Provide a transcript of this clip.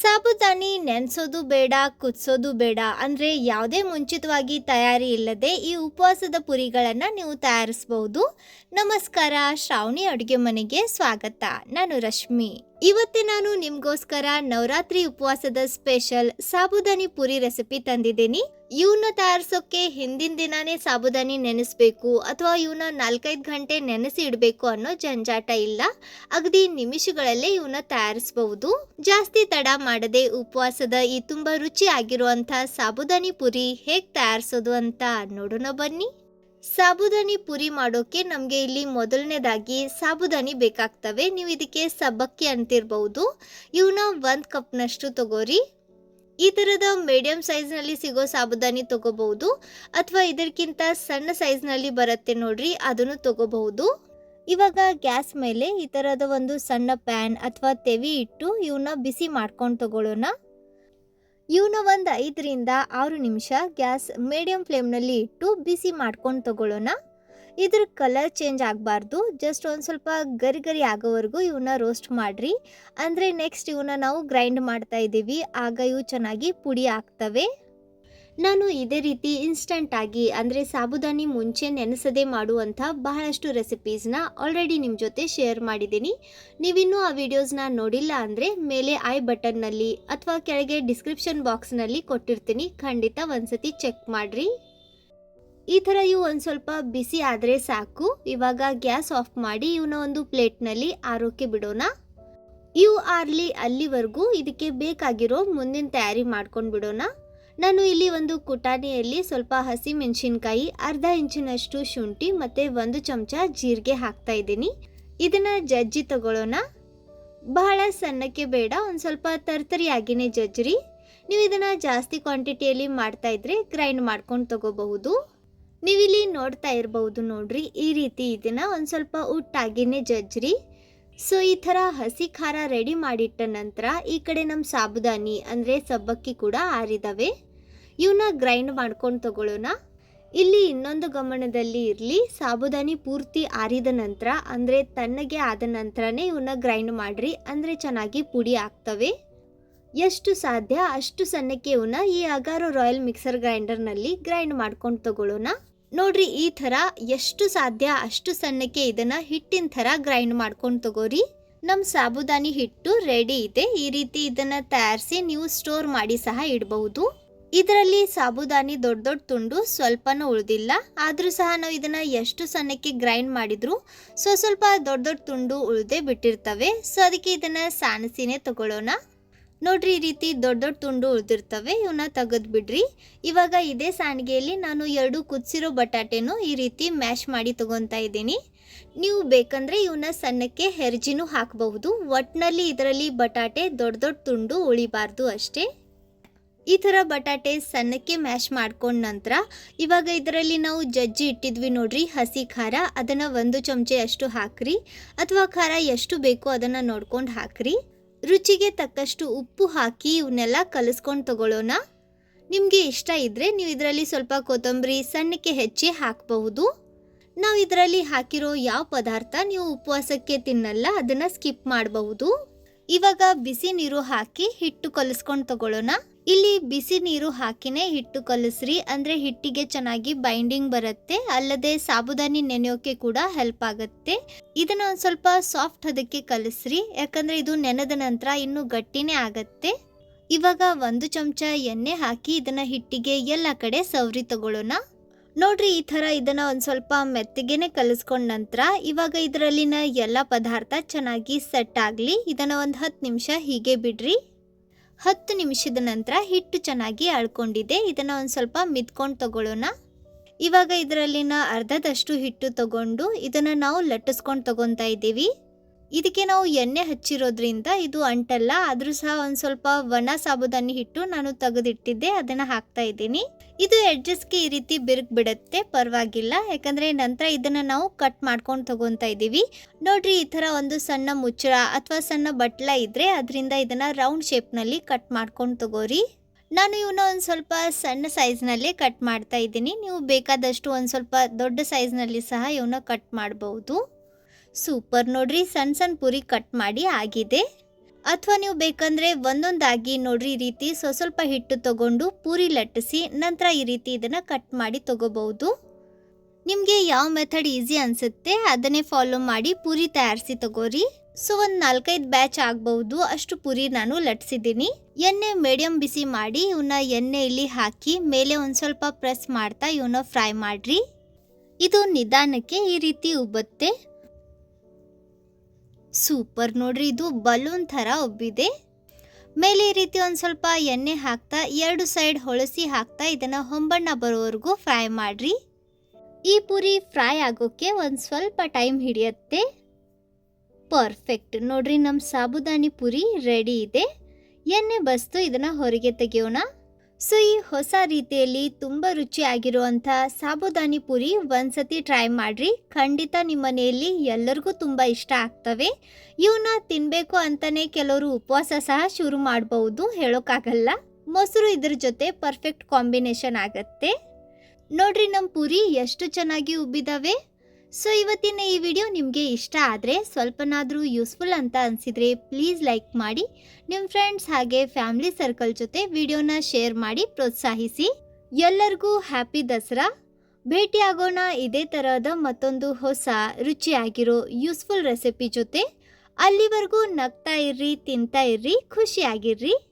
ಸಾಬುದಾನಿ ನೆನೆಸೋದು ಬೇಡ, ಕುದಿಸೋದು ಬೇಡ ಅಂದರೆ ಯಾವುದೇ ಮುಂಚಿತವಾಗಿ ತಯಾರಿ ಇಲ್ಲದೆ ಈ ಉಪವಾಸದ ಪುರಿಗಳನ್ನು ನೀವು ತಯಾರಿಸಬಹುದು ನಮಸ್ಕಾರ, ಶ್ರಾವಣಿ ಅಡುಗೆ ಮನೆಗೆ ಸ್ವಾಗತ. ನಾನು ರಶ್ಮಿ. ಇವತ್ತೇ ನಾನು ನಿಮಗೋಸ್ಕರ ನವರಾತ್ರಿ ಉಪವಾಸದ ಸ್ಪೆಷಲ್ ಸಾಬುದಾನಿ ಪುರಿ ರೆಸಿಪಿ ತಂದಿದ್ದೀನಿ. ಇವನ್ನ ತಯಾರಿಸೋಕ್ಕೆ ಹಿಂದಿನ ದಿನಾನೇ ಸಾಬುದಾನಿ ನೆನೆಸ್ಬೇಕು ಅಥವಾ ಇವನ್ನ ನಾಲ್ಕೈದು ಗಂಟೆ ನೆನೆಸಿ ಇಡಬೇಕು ಅನ್ನೋ ಜಂಜಾಟ ಇಲ್ಲ. ಅಗದಿ ನಿಮಿಷಗಳಲ್ಲೇ ಇವನ್ನ ತಯಾರಿಸಬಹುದು ಜಾಸ್ತಿ ತಡ ಮಾಡದೆ ಉಪವಾಸದ ಈ ತುಂಬಾ ರುಚಿ ಆಗಿರುವಂತಹ ಸಾಬುದಾನಿ ಪುರಿ ಹೇಗೆ ತಯಾರಿಸೋದು ಅಂತ ನೋಡೋಣ ಬನ್ನಿ. ಸಾಬುದಾನಿ ಪುರಿ ಮಾಡೋಕೆ ನಮಗೆ ಇಲ್ಲಿ ಮೊದಲನೇದಾಗಿ ಸಾಬುದಾನಿ ಬೇಕಾಗ್ತವೆ. ನೀವು ಇದಕ್ಕೆ ಸಬ್ಬಕ್ಕಿ ಅಂತಿರ್ಬಹುದು ಇವನ್ನ ಒಂದು ಕಪ್ನಷ್ಟು ತಗೋರಿ. ಈ ಥರದ ಮೀಡಿಯಂ ಸೈಜ್ನಲ್ಲಿ ಸಿಗೋ ಸಾಬುದಾನಿ ತಗೋಬಹುದು ಅಥವಾ ಇದಕ್ಕಿಂತ ಸಣ್ಣ ಸೈಜ್ನಲ್ಲಿ ಬರುತ್ತೆ ನೋಡ್ರಿ, ಅದನ್ನು ತಗೋಬಹುದು. ಇವಾಗ ಗ್ಯಾಸ್ ಮೇಲೆ ಈ ಥರದ ಒಂದು ಸಣ್ಣ ಪ್ಯಾನ್ ಅಥವಾ ತೆವಿ ಇಟ್ಟು ಇವನ್ನ ಬಿಸಿ ಮಾಡ್ಕೊಂಡು ತಗೊಳ್ಳೋಣ. ಇವನ್ನ ಒಂದು ಐದರಿಂದ ಆರು ನಿಮಿಷ ಗ್ಯಾಸ್ ಮೀಡಿಯಂ ಫ್ಲೇಮ್ನಲ್ಲಿ ಇಟ್ಟು ಬಿಸಿ ಮಾಡ್ಕೊಂಡು ತಗೊಳ್ಳೋಣ. ಇದ್ರ ಕಲರ್ ಚೇಂಜ್ ಆಗಬಾರ್ದು. ಜಸ್ಟ್ ಒಂದು ಸ್ವಲ್ಪ ಗರಿ ಗರಿ ಆಗೋವರೆಗೂ ಇವನ್ನ ರೋಸ್ಟ್ ಮಾಡಿರಿ. ಅಂದರೆ ನೆಕ್ಸ್ಟ್ ಇವನ್ನ ನಾವು ಗ್ರೈಂಡ್ ಮಾಡ್ತಾ ಇದ್ದೀವಿ. ಆಗ ಇವು ಚೆನ್ನಾಗಿ ಪುಡಿ ಆಗ್ತವೆ. ನಾನು ಇದೇ ರೀತಿ ಇನ್ಸ್ಟಂಟಾಗಿ ಅಂದರೆ ಸಾಬುದಾನಿ ಮುಂಚೆ ನೆನೆಸದೆ ಮಾಡುವಂಥ ಬಹಳಷ್ಟು ರೆಸಿಪೀಸ್ನ ಆಲ್ರೆಡಿ ನಿಮ್ಮ ಜೊತೆ ಶೇರ್ ಮಾಡಿದ್ದೀನಿ. ನೀವಿನ್ನೂ ಆ ವಿಡಿಯೋಸ್ನ ನೋಡಿಲ್ಲ ಅಂದರೆ ಮೇಲೆ ಐ ಬಟನ್ನಲ್ಲಿ ಅಥವಾ ಕೆಳಗೆ ಡಿಸ್ಕ್ರಿಪ್ಷನ್ ಬಾಕ್ಸ್ನಲ್ಲಿ ಕೊಟ್ಟಿರ್ತೀನಿ. ಖಂಡಿತ ಒಂದ್ಸತಿ ಚೆಕ್ ಮಾಡಿರಿ. ಈ ಥರ ಇವು ಒಂದು ಸ್ವಲ್ಪ ಬಿಸಿ ಆದರೆ ಸಾಕು. ಇವಾಗ ಗ್ಯಾಸ್ ಆಫ್ ಮಾಡಿ ಇವನ್ನ ಒಂದು ಪ್ಲೇಟ್ನಲ್ಲಿ ಆರೋಕೆ ಬಿಡೋಣ. ಇವು ಆರ್ಲಿ ಅಲ್ಲಿವರೆಗೂ ಇದಕ್ಕೆ ಬೇಕಾಗಿರೋ ಮುಂದಿನ ತಯಾರಿ ಮಾಡ್ಕೊಂಡು ಬಿಡೋಣ. ನಾನು ಇಲ್ಲಿ ಒಂದು ಕುಟಾಣಿಯಲ್ಲಿ ಸ್ವಲ್ಪ ಹಸಿ ಮೆಣಸಿನ್ಕಾಯಿ ಅರ್ಧ ಇಂಚಿನಷ್ಟು ಶುಂಠಿ ಮತ್ತು ಒಂದು ಚಮಚ ಜೀರಿಗೆ ಹಾಕ್ತಾ ಇದ್ದೀನಿ. ಇದನ್ನು ಜಜ್ಜಿ ತಗೊಳ್ಳೋಣ. ಬಹಳ ಸಣ್ಣಕ್ಕೆ ಬೇಡ, ಒಂದು ಸ್ವಲ್ಪ ತರ್ತರಿಯಾಗಿನೇ ಜಜ್ರಿ ನೀವು ಇದನ್ನು ಜಾಸ್ತಿ ಕ್ವಾಂಟಿಟಿಯಲ್ಲಿ ಮಾಡ್ತಾ ಇದ್ರೆ ಗ್ರೈಂಡ್ ಮಾಡ್ಕೊಂಡು ತಗೋಬಹುದು. ನೀವಿಲ್ಲಿ ನೋಡ್ತಾ ಇರಬಹುದು ನೋಡ್ರಿ, ಈ ರೀತಿ ಇದನ್ನ ಒಂದು ಸ್ವಲ್ಪ ಉಟ್ಟಾಗಿನೇ ಜಜ್ರಿ. ಸೊ ಈ ಥರ ಹಸಿ ಖಾರ ರೆಡಿ ಮಾಡಿಟ್ಟ ನಂತರ ಈ ಕಡೆ ನಮ್ಮ ಸಾಬುದಾನಿ ಅಂದರೆ ಸಬ್ಬಕ್ಕಿ ಕೂಡ ಆರಿದಾವೆ. ಇವನ್ನ ಗ್ರೈಂಡ್ ಮಾಡ್ಕೊಂಡು ತಗೊಳ್ಳೋಣ ಇಲ್ಲಿ ಇನ್ನೊಂದು ಗಮನದಲ್ಲಿ ಇರಲಿ, ಸಾಬುದಾನಿ ಪೂರ್ತಿ ಆರಿದ ನಂತರ ಅಂದರೆ ತಣ್ಣಗೆ ಆದ ನಂತರನೇ ಇವನ್ನ ಗ್ರೈಂಡ್ ಮಾಡಿರಿ, ಅಂದರೆ ಚೆನ್ನಾಗಿ ಪುಡಿ ಆಗ್ತವೆ. ಎಷ್ಟು ಸಾಧ್ಯ ಅಷ್ಟು ಸಣ್ಣಕ್ಕೆ ಇವನ್ನ ಈ ಅಗಾರೋ ರಾಯಲ್ ಮಿಕ್ಸರ್ ಗ್ರೈಂಡರ್ನಲ್ಲಿ ಗ್ರೈಂಡ್ ಮಾಡ್ಕೊಂಡು ತಗೊಳ್ಳೋಣ ನೋಡ್ರಿ, ಈ ಥರ ಎಷ್ಟು ಸಾಧ್ಯ, ಅಷ್ಟು ಸಣ್ಣಕ್ಕೆ ಇದನ್ನ ಹಿಟ್ಟಿನ ಥರ ಗ್ರೈಂಡ್ ಮಾಡ್ಕೊಂಡು ತಗೋರಿ. ನಮ್ಮ ಸಾಬುದಾನಿ ಹಿಟ್ಟು ರೆಡಿ ಇದೆ. ಈ ರೀತಿ ಇದನ್ನ ತಯಾರಿಸಿ ನೀವು ಸ್ಟೋರ್ ಮಾಡಿ ಸಹ ಇಡಬಹುದು. ಇದರಲ್ಲಿ ಸಾಬುದಾನಿ ದೊಡ್ಡ ದೊಡ್ಡ ತುಂಡು ಸ್ವಲ್ಪನೂ ಉಳಿದಿಲ್ಲ. ಆದರೂ ಸಹ ನಾವು ಇದನ್ನ ಎಷ್ಟು ಸಣ್ಣಕ್ಕೆ ಗ್ರೈಂಡ್ ಮಾಡಿದ್ರು ಸೊ, ಸ್ವಲ್ಪ ದೊಡ್ಡ ದೊಡ್ಡ ತುಂಡು ಉಳಿದೇ ಬಿಟ್ಟಿರ್ತವೆ. ಸೊ, ಅದಕ್ಕೆ ಇದನ್ನ ಸಾಣಸಿನೇ ತಗೊಳ್ಳೋಣ ನೋಡ್ರಿ ಈ ರೀತಿ ದೊಡ್ಡ ದೊಡ್ಡ ತುಂಡು ಉಳಿದಿರ್ತವೆ ಇವನ್ನ ತೆಗೆದು ಬಿಡ್ರಿ. ಇವಾಗ ಇದೇ ಸಾಣಿಗೆಯಲ್ಲಿ ನಾನು ಎರಡು ಕುದಿಸಿರೋ ಬಟಾಟೆನೂ ಈ ರೀತಿ ಮ್ಯಾಶ್ ಮಾಡಿ ತಗೊತಾ ಇದ್ದೀನಿ. ನೀವು ಬೇಕಂದ್ರೆ ಇವನ್ನ ಸಣ್ಣಕ್ಕೆ ಹೆರ್ಜಿನೂ ಹಾಕಬಹುದು. ಒಟ್ಟಿನಲ್ಲಿ ಇದರಲ್ಲಿ ಬಟಾಟೆ ದೊಡ್ಡ ದೊಡ್ಡ ತುಂಡು ಉಳಿಬಾರ್ದು ಅಷ್ಟೇ. ಈ ಥರ ಬಟಾಟೆ ಸಣ್ಣಕ್ಕೆ ಮ್ಯಾಶ್ ಮಾಡ್ಕೊಂಡ ನಂತರ ಇವಾಗ ಇದರಲ್ಲಿ ನಾವು ಜಜ್ಜಿ ಇಟ್ಟಿದ್ವಿ ನೋಡ್ರಿ, ಹಸಿ ಖಾರ. ಅದನ್ನು ಒಂದು ಚಮಚೆ ಅಷ್ಟು ಹಾಕ್ರಿ. ಅಥವಾ ಖಾರ ಎಷ್ಟು ಬೇಕೋ ಅದನ್ನು ನೋಡ್ಕೊಂಡು ಹಾಕ್ರಿ. ರುಚಿಗೆ ತಕ್ಕಷ್ಟು ಉಪ್ಪು ಹಾಕಿ ಇವನ್ನೆಲ್ಲ ಕಲಿಸ್ಕೊಂಡು ತಗೊಳ್ಳೋಣ. ನಿಮಗೆ ಇಷ್ಟ ಇದ್ದರೆ ನೀವು ಇದರಲ್ಲಿ ಸ್ವಲ್ಪ ಕೊತ್ತಂಬರಿ ಸಣ್ಣಕ್ಕೆ ಹೆಚ್ಚಿ ಹಾಕಬಹುದು. ನಾವು ಇದರಲ್ಲಿ ಹಾಕಿರೋ ಯಾವ ಪದಾರ್ಥ ನೀವು ಉಪವಾಸಕ್ಕೆ ತಿನ್ನಲ್ಲ, ಅದನ್ನು ಸ್ಕಿಪ್ ಮಾಡಬಹುದು. ಇವಾಗ ಬಿಸಿ ನೀರು ಹಾಕಿ ಹಿಟ್ಟು ಕಲಿಸ್ಕೊಂಡು ತಗೊಳ್ಳೋಣ. ಇಲ್ಲಿ ಬಿಸಿ ನೀರು ಹಾಕಿನೇ ಹಿಟ್ಟು ಕಲಿಸ್ರಿ. ಅಂದರೆ ಹಿಟ್ಟಿಗೆ ಚೆನ್ನಾಗಿ ಬೈಂಡಿಂಗ್ ಬರುತ್ತೆ. ಅಲ್ಲದೆ ಸಾಬುದಾನಿ ನೆನೆಯೋಕೆ ಕೂಡ ಹೆಲ್ಪ್ ಆಗುತ್ತೆ. ಇದನ್ನು ಒಂದು ಸ್ವಲ್ಪ ಸಾಫ್ಟ್ ಅದಕ್ಕೆ ಕಲಿಸ್ರಿ. ಯಾಕಂದರೆ ಇದು ನೆನೆದ ನಂತರ ಇನ್ನೂ ಗಟ್ಟಿನೇ ಆಗತ್ತೆ. ಇವಾಗ ಒಂದು ಚಮಚ ಎಣ್ಣೆ ಹಾಕಿ ಇದನ್ನು ಹಿಟ್ಟಿಗೆ ಎಲ್ಲ ಕಡೆ ಸವರಿ ತಗೊಳ್ಳೋಣ. ನೋಡ್ರಿ, ಈ ಥರ ಇದನ್ನು ಒಂದು ಸ್ವಲ್ಪ ಮೆತ್ತಗೆನೆ ಕಲಿಸ್ಕೊಂಡ ನಂತರ ಇವಾಗ ಇದರಲ್ಲಿನ ಎಲ್ಲ ಪದಾರ್ಥ ಚೆನ್ನಾಗಿ ಸೆಟ್ ಆಗಲಿ. ಇದನ್ನು ಒಂದು ಹತ್ತು ನಿಮಿಷ ಹೀಗೆ ಬಿಡ್ರಿ. ಹತ್ತು ನಿಮಿಷದ ನಂತರ ಹಿಟ್ಟು ಚೆನ್ನಾಗಿ ಅಳ್ಕೊಂಡಿದೆ. ಇದನ್ನು ಒಂದು ಸ್ವಲ್ಪ ಮಿದ್ಕೊಂಡು ತಗೊಳ್ಳೋಣ. ಇವಾಗ ಇದರಲ್ಲಿನ ಅರ್ಧದಷ್ಟು ಹಿಟ್ಟು ತಗೊಂಡು ಇದನ್ನು ನಾವು ಲಟ್ಟಿಸ್ಕೊಂಡು ತಗೊತಾ ಇದ್ದೀವಿ. ಇದಕ್ಕೆ ನಾವು ಎಣ್ಣೆ ಹಚ್ಚಿರೋದ್ರಿಂದ ಇದು ಅಂಟಲ್ಲ, ಆದರೂ ಸಹ ಒಂದು ಸ್ವಲ್ಪ ಒಣ ಸಾಬುದಾನಿ ಹಿಟ್ಟು ನಾನು ತೆಗೆದಿಟ್ಟಿದ್ದೆ, ಅದನ್ನು ಹಾಕ್ತಾ ಇದ್ದೀನಿ. ಇದು ಎಡ್ಜಸ್ಟ್ಗೆ ಈ ರೀತಿ ಬಿರುಕು ಬಿಡುತ್ತೆ ಪರವಾಗಿಲ್ಲ. ಯಾಕಂದರೆ ನಂತರ ಇದನ್ನು ನಾವು ಕಟ್ ಮಾಡ್ಕೊಂಡು ತಗೊತಾ ಇದ್ದೀವಿ. ನೋಡ್ರಿ, ಈ ಥರ ಒಂದು ಸಣ್ಣ ಮುಚ್ಚಳ ಅಥವಾ ಸಣ್ಣ ಬಟ್ಲ ಇದ್ದರೆ ಅದರಿಂದ ಇದನ್ನು ರೌಂಡ್ ಶೇಪ್ನಲ್ಲಿ ಕಟ್ ಮಾಡ್ಕೊಂಡು ತಗೋರಿ. ನಾನು ಇವನ್ನ ಒಂದು ಸ್ವಲ್ಪ ಸಣ್ಣ ಸೈಜ್ನಲ್ಲೇ ಕಟ್ ಮಾಡ್ತಾ ಇದ್ದೀನಿ. ನೀವು ಬೇಕಾದಷ್ಟು ಒಂದು ಸ್ವಲ್ಪ ದೊಡ್ಡ ಸೈಜ್ನಲ್ಲಿ ಸಹ ಇವನ್ನ ಕಟ್ ಮಾಡ್ಬೋದು. ಸೂಪರ್ ನೋಡ್ರಿ ಸಣ್ಣ ಸಣ್ಣ ಪುರಿ ಕಟ್ ಮಾಡಿ ಆಗಿದೆ. ಅಥವಾ ನೀವು ಬೇಕಂದ್ರೆ ಒಂದೊಂದಾಗಿ ನೋಡ್ರಿ, ಈ ರೀತಿ ಸ್ವ ಸ್ವಲ್ಪ ಹಿಟ್ಟು ತಗೊಂಡು ಪೂರಿ ಲಟ್ಟಿಸಿ ನಂತರ ಈ ರೀತಿ ಇದನ್ನ ಕಟ್ ಮಾಡಿ ತಗೋಬಹುದು. ನಿಮಗೆ ಯಾವ ಮೆಥಡ್ ಈಸಿ ಅನ್ಸುತ್ತೆ ಅದನ್ನೇ ಫಾಲೋ ಮಾಡಿ ಪೂರಿ ತಯಾರಿಸಿ ತಗೋರಿ. ಸೊ, ಒಂದು ನಾಲ್ಕೈದು ಬ್ಯಾಚ್ ಆಗಬಹುದು, ಅಷ್ಟು ಪೂರಿ ನಾನು ಲಟ್ಸಿದ್ದೀನಿ. ಎಣ್ಣೆ ಮೀಡಿಯಂ ಬಿಸಿ ಮಾಡಿ ಇವನ್ನ ಎಣ್ಣೆ ಇಲ್ಲಿ ಹಾಕಿ ಮೇಲೆ ಒಂದು ಸ್ವಲ್ಪ ಪ್ರೆಸ್ ಮಾಡ್ತಾ ಇವನ್ನ ಫ್ರೈ ಮಾಡ್ರಿ. ಇದು ನಿಧಾನಕ್ಕೆ ಈ ರೀತಿ ಉಬ್ಬತ್ತೆ. ಸೂಪರ್ ನೋಡ್ರಿ, ಇದು ಬಲೂನ್ ಥರ ಉಬ್ಬಿದೆ. ಮೇಲೆ ಈ ರೀತಿ ಒಂದು ಸ್ವಲ್ಪ ಎಣ್ಣೆ ಹಾಕ್ತಾ, ಎರಡು ಸೈಡ್ ಹೊಳಸಿ ಹಾಕ್ತಾ ಇದನ್ನು ಹೊಂಬಣ್ಣ ಬರೋವರೆಗೂ ಫ್ರೈ ಮಾಡಿರಿ. ಈ ಪೂರಿ ಫ್ರೈ ಆಗೋಕ್ಕೆ ಒಂದು ಸ್ವಲ್ಪ ಟೈಮ್ ಹಿಡಿಯುತ್ತೆ. ಪರ್ಫೆಕ್ಟ್ ನೋಡ್ರಿ ನಮ್ಮ ಸಾಬುದಾನಿ ಪೂರಿ ರೆಡಿ ಇದೆ. ಎಣ್ಣೆ ಬಸ್ತು ಇದನ್ನು ಹೊರಗೆ ತೆಗೆಯೋಣ. ಸೊ ಈ ಹೊಸ ರೀತಿಯಲ್ಲಿ ತುಂಬ ರುಚಿಯಾಗಿರುವಂಥ ಸಾಬುದಾನಿ ಪುರಿ ಒಂದ್ಸತಿ ಟ್ರೈ ಮಾಡಿರಿ. ಖಂಡಿತ ನಿಮ್ಮ ಮನೆಯಲ್ಲಿ ಎಲ್ಲರಿಗೂ ತುಂಬ ಇಷ್ಟ ಆಗ್ತವೆ. ಇವನ್ನ ತಿನ್ನಬೇಕು ಅಂತಲೇ ಕೆಲವರು ಉಪವಾಸ ಸಹ ಶುರು ಮಾಡಬಹುದು, ಹೇಳೋಕ್ಕಾಗಲ್ಲ. ಮೊಸರು ಇದ್ರ ಜೊತೆ ಪರ್ಫೆಕ್ಟ್ ಕಾಂಬಿನೇಷನ್ ಆಗುತ್ತೆ. ನೋಡ್ರಿ ನಮ್ಮ ಪೂರಿ ಎಷ್ಟು ಚೆನ್ನಾಗಿ ಉಬ್ಬಿದಾವೆ. ಸೊ ಇವತ್ತಿನ ಈ ವಿಡಿಯೋ ನಿಮಗೆ ಇಷ್ಟ ಆದರೆ ಸ್ವಲ್ಪನಾದರೂ ಯೂಸ್ಫುಲ್ ಅಂತ ಅನಿಸಿದರೆ ಪ್ಲೀಸ್ ಲೈಕ್ ಮಾಡಿ. ನಿಮ್ಮ ಫ್ರೆಂಡ್ಸ್ ಹಾಗೆ ಫ್ಯಾಮಿಲಿ ಸರ್ಕಲ್ ಜೊತೆ ವಿಡಿಯೋನ ಶೇರ್ ಮಾಡಿ ಪ್ರೋತ್ಸಾಹಿಸಿ. ಎಲ್ಲರಿಗೂ ಹ್ಯಾಪಿ ದಸರಾ. ಭೇಟಿಯಾಗೋಣ ಇದೇ ಥರದ ಮತ್ತೊಂದು ಹೊಸ ರುಚಿಯಾಗಿರೋ ಯೂಸ್ಫುಲ್ ರೆಸಿಪಿ ಜೊತೆ. ಅಲ್ಲಿವರೆಗೂ ನಗ್ತಾ ಇರ್ರಿ, ತಿಂತಾ ಇರ್ರಿ, ಖುಷಿಯಾಗಿರ್ರಿ.